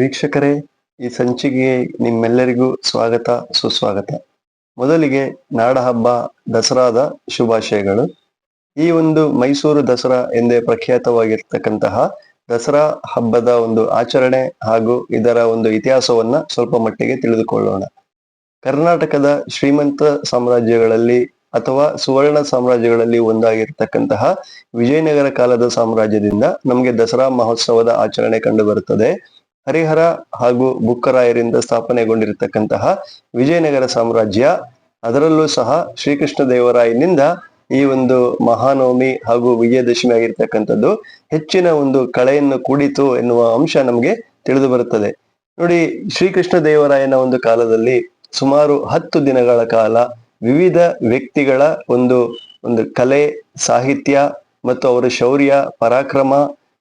ವೀಕ್ಷಕರೇ, ಈ ಸಂಚಿಕೆಗೆ ನಿಮ್ಮೆಲ್ಲರಿಗೂ ಸ್ವಾಗತ, ಸುಸ್ವಾಗತ. ಮೊದಲಿಗೆ ನಾಡಹಬ್ಬ ದಸರಾದ ಶುಭಾಶಯಗಳು. ಈ ಒಂದು ಮೈಸೂರು ದಸರಾ ಎಂದೇ ಪ್ರಖ್ಯಾತವಾಗಿರ್ತಕ್ಕಂತಹ ದಸರಾ ಹಬ್ಬದ ಒಂದು ಆಚರಣೆ ಹಾಗೂ ಇದರ ಒಂದು ಇತಿಹಾಸವನ್ನ ಸ್ವಲ್ಪ ಮಟ್ಟಿಗೆ ತಿಳಿದುಕೊಳ್ಳೋಣ. ಕರ್ನಾಟಕದ ಶ್ರೀಮಂತ ಸಾಮ್ರಾಜ್ಯಗಳಲ್ಲಿ ಅಥವಾ ಸುವರ್ಣ ಸಾಮ್ರಾಜ್ಯಗಳಲ್ಲಿ ಒಂದಾಗಿರ್ತಕ್ಕಂತಹ ವಿಜಯನಗರ ಕಾಲದ ಸಾಮ್ರಾಜ್ಯದಿಂದ ನಮಗೆ ದಸರಾ ಮಹೋತ್ಸವದ ಆಚರಣೆ ಕಂಡು ಬರುತ್ತದೆ ಹರಿಹರ ಹಾಗೂ ಬುಕ್ಕರಾಯರಿಂದ ಸ್ಥಾಪನೆಗೊಂಡಿರತಕ್ಕಂತಹ ವಿಜಯನಗರ ಸಾಮ್ರಾಜ್ಯ, ಅದರಲ್ಲೂ ಸಹ ಶ್ರೀಕೃಷ್ಣ ದೇವರಾಯನಿಂದ ಈ ಒಂದು ಮಹಾನವಮಿ ಹಾಗೂ ವಿಜಯದಶಮಿ ಆಗಿರ್ತಕ್ಕಂಥದ್ದು ಹೆಚ್ಚಿನ ಒಂದು ಕಳೆಯನ್ನು ಕೂಡಿತು ಎನ್ನುವ ಅಂಶ ನಮಗೆ ತಿಳಿದು ಬರುತ್ತದೆ. ನೋಡಿ, ಶ್ರೀಕೃಷ್ಣ ದೇವರಾಯನ ಒಂದು ಕಾಲದಲ್ಲಿ ಸುಮಾರು ಹತ್ತು ದಿನಗಳ ಕಾಲ ವಿವಿಧ ವ್ಯಕ್ತಿಗಳ ಒಂದು ಒಂದು ಕಲೆ, ಸಾಹಿತ್ಯ ಮತ್ತು ಅವರ ಶೌರ್ಯ, ಪರಾಕ್ರಮ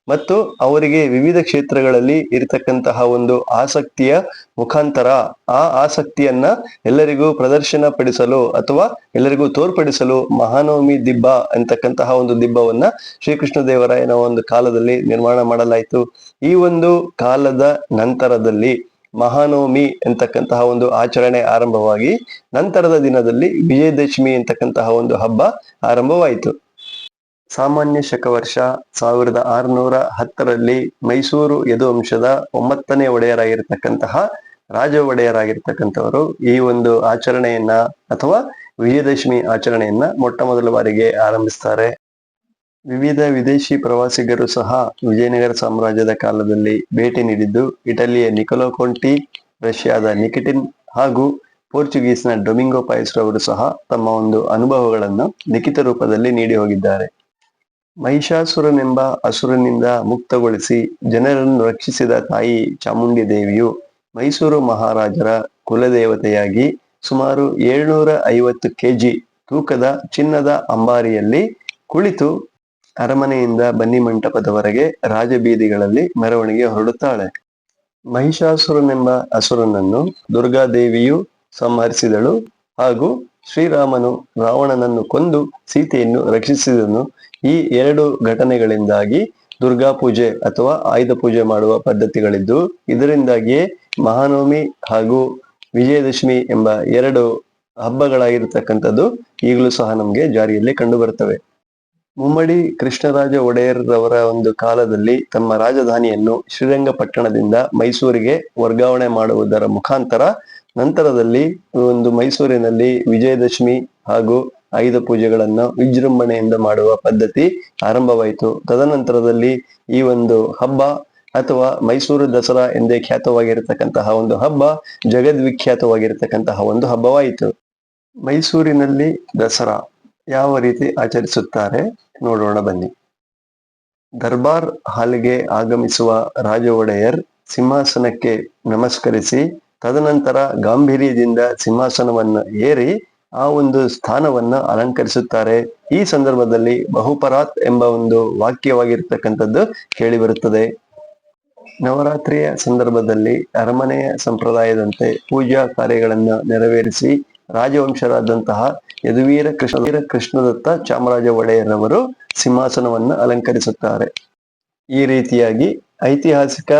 ಮತ್ತು ಅವರಿಗೆ ವಿವಿಧ ಕ್ಷೇತ್ರಗಳಲ್ಲಿ ಇರತಕ್ಕಂತಹ ಒಂದು ಆಸಕ್ತಿಯ ಮುಖಾಂತರ ಆ ಆಸಕ್ತಿಯನ್ನ ಎಲ್ಲರಿಗೂ ಪ್ರದರ್ಶನ ಪಡಿಸಲು ಅಥವಾ ಎಲ್ಲರಿಗೂ ತೋರ್ಪಡಿಸಲು ಮಹಾನವಮಿ ದಿಬ್ಬ ಅಂತಕ್ಕಂತಹ ಒಂದು ದಿಬ್ಬವನ್ನ ಶ್ರೀಕೃಷ್ಣ ದೇವರಾಯನ ಒಂದು ಕಾಲದಲ್ಲಿ ನಿರ್ಮಾಣ ಮಾಡಲಾಯಿತು. ಈ ಒಂದು ಕಾಲದ ನಂತರದಲ್ಲಿ ಮಹಾನವಮಿ ಎಂತಕ್ಕಂತಹ ಒಂದು ಆಚರಣೆ ಆರಂಭವಾಗಿ ನಂತರದ ದಿನದಲ್ಲಿ ವಿಜಯದಶಮಿ ಎಂತಕ್ಕಂತಹ ಒಂದು ಹಬ್ಬ ಆರಂಭವಾಯಿತು. ಸಾಮಾನ್ಯ ಶಕವರ್ಷ ಸಾವಿರದ ಆರುನೂರ ಹತ್ತರಲ್ಲಿ ಮೈಸೂರು ಯದುವಂಶದ ಒಂಬತ್ತನೇ ಒಡೆಯರಾಗಿರ್ತಕ್ಕಂತಹ ರಾಜ ಒಡೆಯರಾಗಿರ್ತಕ್ಕಂಥವರು ಈ ಒಂದು ಆಚರಣೆಯನ್ನ ಅಥವಾ ವಿಜಯದಶಮಿ ಆಚರಣೆಯನ್ನ ಮೊಟ್ಟ ಮೊದಲ ಬಾರಿಗೆ ಆರಂಭಿಸ್ತಾರೆ. ವಿವಿಧ ವಿದೇಶಿ ಪ್ರವಾಸಿಗರು ಸಹ ವಿಜಯನಗರ ಸಾಮ್ರಾಜ್ಯದ ಕಾಲದಲ್ಲಿ ಭೇಟಿ ನೀಡಿದ್ದು, ಇಟಲಿಯ ನಿಕೊಲೋ ಕೊಂಟಿ, ರಷ್ಯಾದ ನಿಕಿಟಿನ್ ಹಾಗೂ ಪೋರ್ಚುಗೀಸ್ನ ಡೊಮಿಂಗೋ ಪಾಯಸ್ರವರು ಸಹ ತಮ್ಮ ಒಂದು ಅನುಭವಗಳನ್ನು ಲಿಖಿತ ರೂಪದಲ್ಲಿ ನೀಡಿ ಹೋಗಿದ್ದಾರೆ. ಮಹಿಷಾಸುರನೆಂಬ ಅಸುರನಿಂದ ಮುಕ್ತಗೊಳಿಸಿ ಜನರನ್ನು ರಕ್ಷಿಸಿದ ತಾಯಿ ಚಾಮುಂಡಿ ದೇವಿಯು ಮೈಸೂರು ಮಹಾರಾಜರ ಕುಲದೇವತೆಯಾಗಿ ಸುಮಾರು ಏಳ್ನೂರ ಐವತ್ತು ಕೆಜಿ ತೂಕದ ಚಿನ್ನದ ಅಂಬಾರಿಯಲ್ಲಿ ಕುಳಿತು ಅರಮನೆಯಿಂದ ಬನ್ನಿ ಮಂಟಪದವರೆಗೆ ರಾಜಬೀದಿಗಳಲ್ಲಿ ಮೆರವಣಿಗೆ ಹೊರಡುತ್ತಾಳೆ. ಮಹಿಷಾಸುರನೆಂಬ ಅಸುರನನ್ನು ದುರ್ಗಾದೇವಿಯು ಸಂಹರಿಸಿದಳು ಹಾಗೂ ಶ್ರೀರಾಮನು ರಾವಣನನ್ನು ಕೊಂದು ಸೀತೆಯನ್ನು ರಕ್ಷಿಸಿದನು. ಈ ಎರಡು ಘಟನೆಗಳಿಂದಾಗಿ ದುರ್ಗಾ ಪೂಜೆ ಅಥವಾ ಆಯುಧ ಪೂಜೆ ಮಾಡುವ ಪದ್ಧತಿಗಳಿದ್ದು, ಇದರಿಂದಾಗಿಯೇ ಮಹಾನವಮಿ ಹಾಗೂ ವಿಜಯದಶಮಿ ಎಂಬ ಎರಡು ಹಬ್ಬಗಳಾಗಿರತಕ್ಕಂಥದ್ದು ಈಗಲೂ ಸಹ ನಮಗೆ ಜಾರಿಯಲ್ಲಿ ಕಂಡು ಬರುತ್ತವೆ ಮುಮ್ಮಡಿ ಕೃಷ್ಣರಾಜ ಒಡೆಯರ್ರವರ ಒಂದು ಕಾಲದಲ್ಲಿ ತಮ್ಮ ರಾಜಧಾನಿಯನ್ನು ಶ್ರೀರಂಗಪಟ್ಟಣದಿಂದ ಮೈಸೂರಿಗೆ ವರ್ಗಾವಣೆ ಮಾಡುವುದರ ಮುಖಾಂತರ ನಂತರದಲ್ಲಿ ಒಂದು ಮೈಸೂರಿನಲ್ಲಿ ವಿಜಯದಶಮಿ ಹಾಗೂ ಆಯುಧ ಪೂಜೆಗಳನ್ನು ವಿಜೃಂಭಣೆಯಿಂದ ಮಾಡುವ ಪದ್ಧತಿ ಆರಂಭವಾಯಿತು. ತದನಂತರದಲ್ಲಿ ಈ ಒಂದು ಹಬ್ಬ ಅಥವಾ ಮೈಸೂರು ದಸರಾ ಎಂದೇ ಖ್ಯಾತವಾಗಿರತಕ್ಕಂತಹ ಒಂದು ಹಬ್ಬ ಜಗದ್ವಿಖ್ಯಾತವಾಗಿರತಕ್ಕಂತಹ ಒಂದು ಹಬ್ಬವಾಯಿತು. ಮೈಸೂರಿನಲ್ಲಿ ದಸರಾ ಯಾವ ರೀತಿ ಆಚರಿಸುತ್ತಾರೆ ನೋಡೋಣ ಬನ್ನಿ. ದರ್ಬಾರ್ ಹಾಲ್ಗೆ ಆಗಮಿಸುವ ರಾಜ ಒಡೆಯರ್ ಸಿಂಹಾಸನಕ್ಕೆ ನಮಸ್ಕರಿಸಿ ತದನಂತರ ಗಾಂಭೀರ್ಯದಿಂದ ಸಿಂಹಾಸನವನ್ನ ಏರಿ ಆ ಒಂದು ಸ್ಥಾನವನ್ನ ಅಲಂಕರಿಸುತ್ತಾರೆ. ಈ ಸಂದರ್ಭದಲ್ಲಿ ಬಹುಪರಾತ್ ಎಂಬ ಒಂದು ವಾಕ್ಯವಾಗಿರ್ತಕ್ಕಂಥದ್ದು ಕೇಳಿ ಬರುತ್ತದೆ ನವರಾತ್ರಿಯ ಸಂದರ್ಭದಲ್ಲಿ ಅರಮನೆಯ ಸಂಪ್ರದಾಯದಂತೆ ಪೂಜಾ ಕಾರ್ಯಗಳನ್ನು ನೆರವೇರಿಸಿ ರಾಜವಂಶರಾದಂತಹ ಯದುವೀರ ಕೃಷ್ಣ ವೀರ ಕೃಷ್ಣದತ್ತ ಚಾಮರಾಜ ಒಡೆಯರವರು ಸಿಂಹಾಸನವನ್ನು ಅಲಂಕರಿಸುತ್ತಾರೆ. ಈ ರೀತಿಯಾಗಿ ಐತಿಹಾಸಿಕ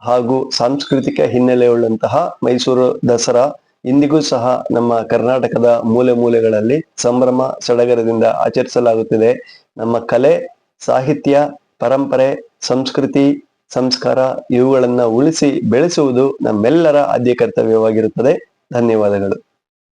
ಹಾಗೂ ಸಾಂಸ್ಕೃತಿಕ ಹಿನ್ನೆಲೆಯುಳ್ಳಂತಹ ಮೈಸೂರು ದಸರಾ, ಇಂದಿಗೂ ಸಹ ನಮ್ಮ ಕರ್ನಾಟಕದ ಮೂಲೆ ಮೂಲೆಗಳಲ್ಲಿ ಸಂಭ್ರಮ ಸಡಗರದಿಂದ ಆಚರಿಸಲಾಗುತ್ತಿದೆ. ನಮ್ಮ ಕಲೆ, ಸಾಹಿತ್ಯ, ಪರಂಪರೆ, ಸಂಸ್ಕೃತಿ, ಸಂಸ್ಕಾರ ಇವುಗಳನ್ನ ಉಳಿಸಿ ಬೆಳೆಸುವುದು ನಮ್ಮೆಲ್ಲರ ಆದ್ಯ ಕರ್ತವ್ಯವಾಗಿರುತ್ತದೆ. ಧನ್ಯವಾದಗಳು.